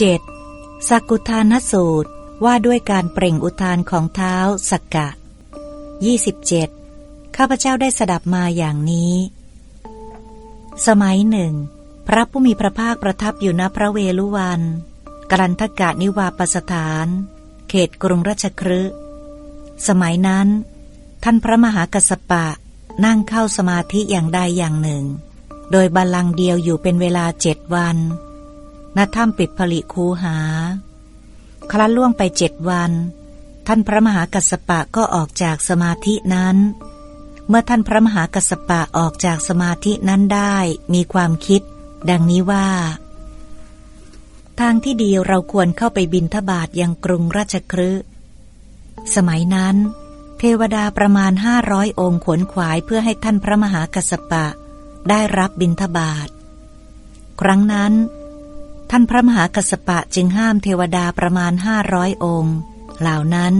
7. สักกุทานสูตรว่าด้วยการเปล่งอุทานของเท้าสักกะ 27. ข้าพเจ้าได้สดับมาอย่างนี้ สมัยหนึ่ง พระผู้มีพระภาคประทับอยู่ณพระเวลุวันกรันทกะนิวาปสถาน เขตกรุงราชครืสมัยนั้น ท่านพระมหากัสปะนั่งเข้าสมาธิอย่างใดอย่างหนึ่ง โดยบัลลังเดียวอยู่เป็นเวลาเจ็ดวัน ณถ้ำปิดผลิคูหา ครั้นล่วงไปเจ็ดวัน ท่านพระมหากัสปะก็ออกจากสมาธินั้น เมื่อท่านพระมหากัสปะออกจากสมาธินั้นได้มีความคิด ดังนี้ว่า ทางที่ดีเราควรเข้าไปบินทบาทยังกรุงราชครืสมัยนั้น เทวดาประมาณห้าร้อยองค์ขวนขวายเพื่อให้ท่านพระมหากัสสปะได้รับบินทบาทครั้งนั้น ท่านพระมหากัสปะจึงห้ามเทวดาประมาณห้าร้อยองค์ เหล่านั้น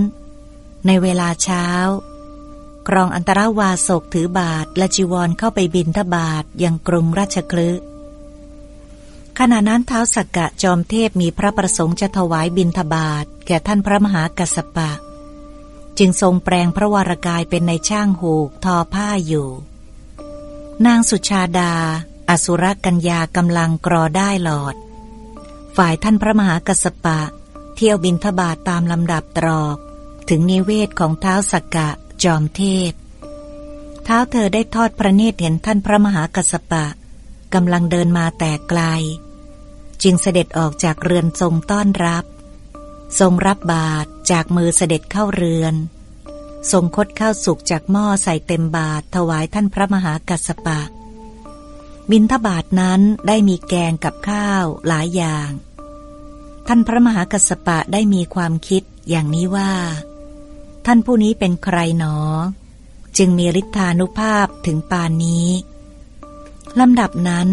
ในเวลาเช้า กรองอันตรวาสกถือบาทและจีวรเข้าไปบินทบาทยังกรุงราชคลึขณะนั้นเท้าสักกะจอมเทพมีพระประสงค์จะถวายบินทบาทแก่ท่านพระมหากัสสปะ จึงทรงแปลงพระวรากายเป็นในช่างหูกทอผ้าอยู่ นางสุชาดา อสุรกัญญากำลังกรอได้หลอด ฝ่ายท่านพระมหากัสสปะ เที่ยวบินทบาทตามลำดับตรอก ถึงนิเวศของเท้าสักกะจอมเทพ เท้าเธอได้ทอดพระเนตรเห็นท่านพระมหากัสสปะกำลังเดินมาแต่ไกล จึงเสด็จออกจากเรือนทรงต้อนรับ ทรงรับบาตรจากมือเสด็จเข้าเรือน ทรงคดข้าวสุกจากหม้อใส่เต็มบาตรถวายท่านพระมหากัสสปะ บินทบาทนั้นได้มีแกงกับข้าวหลายอย่าง ท่านพระมหากัสปะได้มีความคิดอย่างนี้ว่า ท่านผู้นี้เป็นใครหนอ จึงมีฤทธานุภาพถึงปานนี้ลำดับนั้น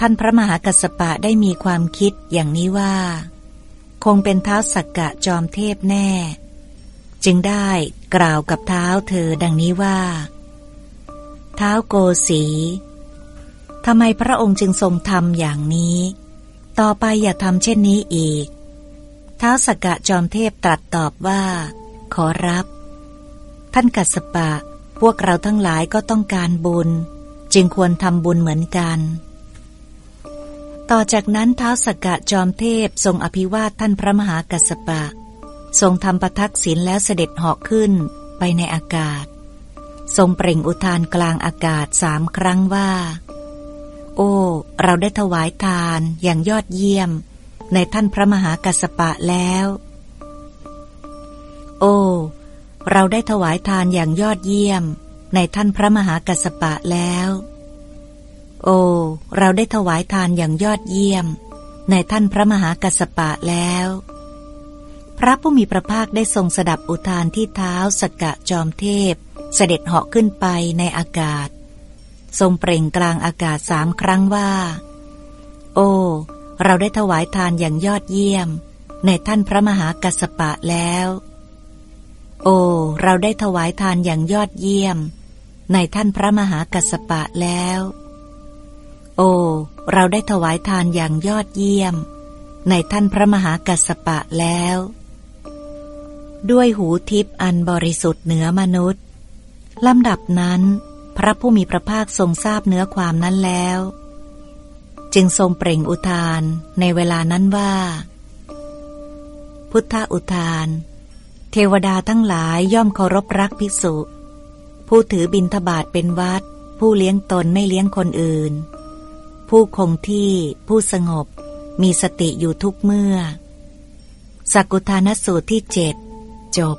ท่านพระมหากัสปะได้มีความคิดอย่างนี้ว่า คงเป็นเท้าสักกะจอมเทพแน่ จึงได้กล่าวกับเท้าเธอดังนี้ว่า เท้าโกสี ทำไมพระองค์จึงทรงทำอย่างนี้ ต่อไปอย่าทำเช่นนี้อีก ท้าวสกกะจอมเทพตรัสตอบว่า ขอรับ ท่านกัสปะ พวกเราทั้งหลายก็ต้องการบุญ จึงควรทำบุญเหมือนกัน ต่อจากนั้นท้าวสกกะจอมเทพทรงอภิวาทท่านพระมหากัสสปะ ทรงทำประทักษิณแล้วเสด็จเหาะขึ้นไปในอากาศ ทรงเปล่งอุทานกลางอากาศสามครั้งว่า โอ้ เราได้ถวายทานอย่างยอดเยี่ยม ในท่านพระมหากัสสปะแล้ว โอ้ เราได้ถวายทานอย่างยอดเยี่ยม ในท่านพระมหากัสสปะแล้ว โอ้ เราได้ถวายทานอย่างยอดเยี่ยม ในท่านพระมหากัสสปะแล้ว พระผู้มีพระภาคได้ทรงสดับอุทานที่เท้าสกกะจอมเทพ เสด็จเหาะขึ้นไปในอากาศ ทรงเปล่งกลางอากาศสามครั้งว่า โอ้ เราได้ถวายทานอย่างยอดเยี่ยม ในท่านพระมหากัสสปะแล้ว โอ้ เราได้ถวายทานอย่างยอดเยี่ยม ในท่านพระมหากัสปะแล้ว โอ้ เราได้ถวายทานอย่างยอดเยี่ยม ในท่านพระมหากัสปะแล้ว ด้วยหูทิพย์อันบริสุทธิ์เหนือมนุษย์ลำดับนั้น พระผู้มีพระภาคทรงทราบเนื้อความนั้นแล้ว จึงทรงเปล่งอุทานในเวลานั้นว่า พุทธอุทาน เทวดาทั้งหลายย่อมเคารพรักภิกษุ ผู้ถือบินทบาทเป็นวัด ผู้เลี้ยงตนไม่เลี้ยงคนอื่น ผู้คงที่ผู้สงบ มีสติอยู่ทุกเมื่อ สักุทานสูตรที่เจ็ดจบ